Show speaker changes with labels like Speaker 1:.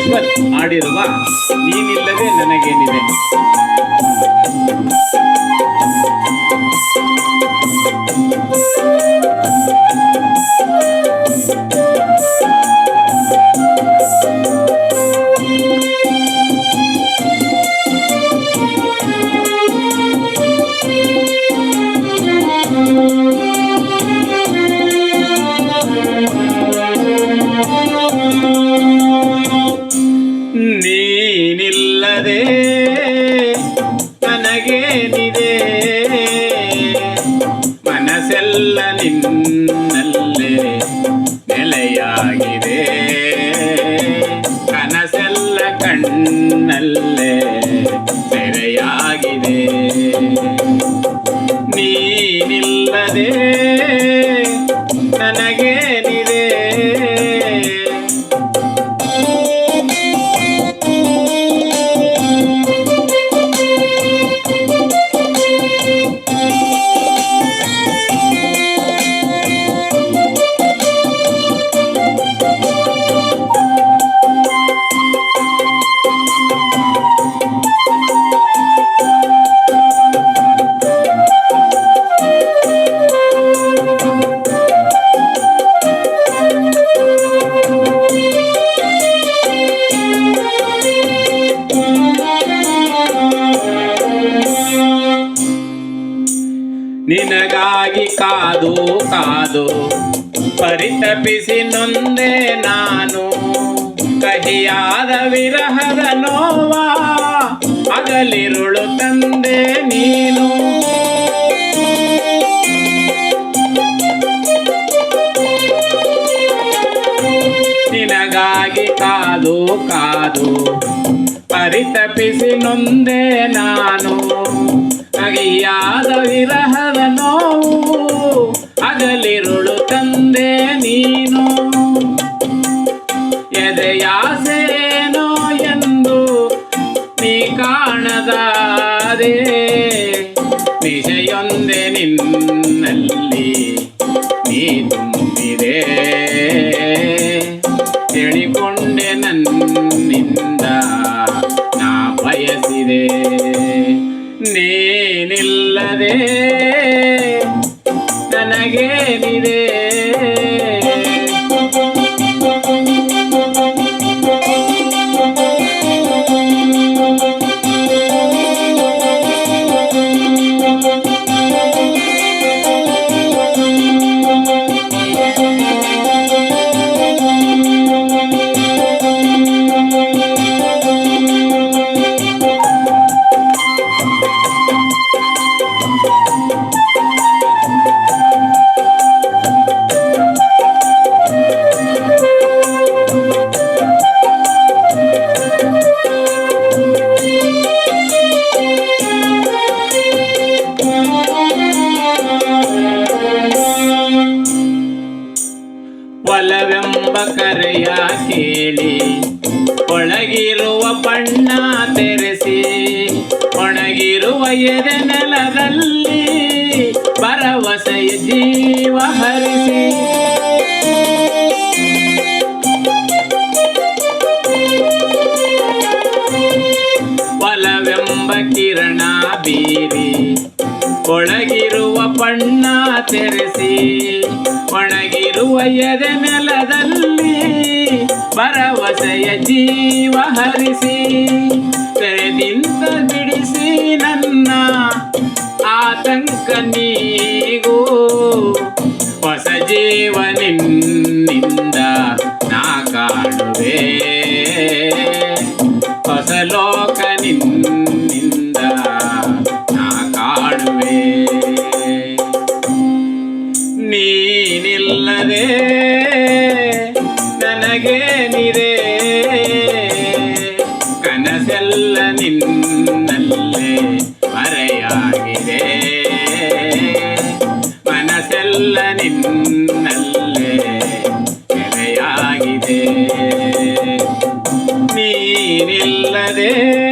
Speaker 1: ಯಶ್ವಂತ್ ಆಡಿರುವ ನೀನಿಲ್ಲದೆ ನನಗೇನಿದೆ. மின்னல்லே நிலையாகிதே கனசெல்ல கண்ணல்லே சிறையாகிதே. நீ நில்லதே. ನಿನಗಾಗಿ ಕಾದು ಕಾದು ಪರಿತಪಿಸಿ ನೊಂದೆ ನಾನು. ಕಹಿಯಾದ ವಿರಹದ ನೋವಾ ಅಗಲಿರುಳು ತಂದೆ ನೀನು. ನಿನಗಾಗಿ ಕಾದು ಕಾದು ಪರಿತಪಿಸಿ ನೊಂದೆ ನಾನು. ಕಹಿಯಾದ ವಿರಹದ ನೋವು ತಿಳಿಕೊಂಡೆ ನನ್ನಿಂದ ನಾ ಬಯಸಿದೆ. ನೀನಿಲ್ಲದೆ ನನಗೇನಿದೆ? ಕೇಳಿ. ಒಳಗಿರುವ ಬಣ್ಣ ತೆರೆಸಿ, ಒಣಗಿರುವ ಎದೆ ನೆಲದಲ್ಲಿ ಭರವಸೆಯ ಜೀವ ಹರಿಸಿ. ಬಲವೆಂಬ ಕಿರಣ ಬೀರಿ, ಒಳಗಿರುವ ಬಣ್ಣ ತೆರೆಸಿ, ಒಣಗಿರುವ ಎದೆ ನೆಲದಲ್ಲಿ ಭರವಸೆಯ ಜೀವ ಹರಿಸಿ ತೆರೆದಿಂದ ಬಿಡಿಸಿ ನನ್ನ ಆತಂಕ ನೀಗೂ. ಹೊಸ ಜೀವ ನಿನ್ನಿಂದ ನಾ ಕಾಣುವೆ. ಹೊಸ ಲೋಕ ನಿನ್ನಿಂದ ನಾ ಕಾಣುವೆ. ನೀನಿಲ್ಲದೆ রে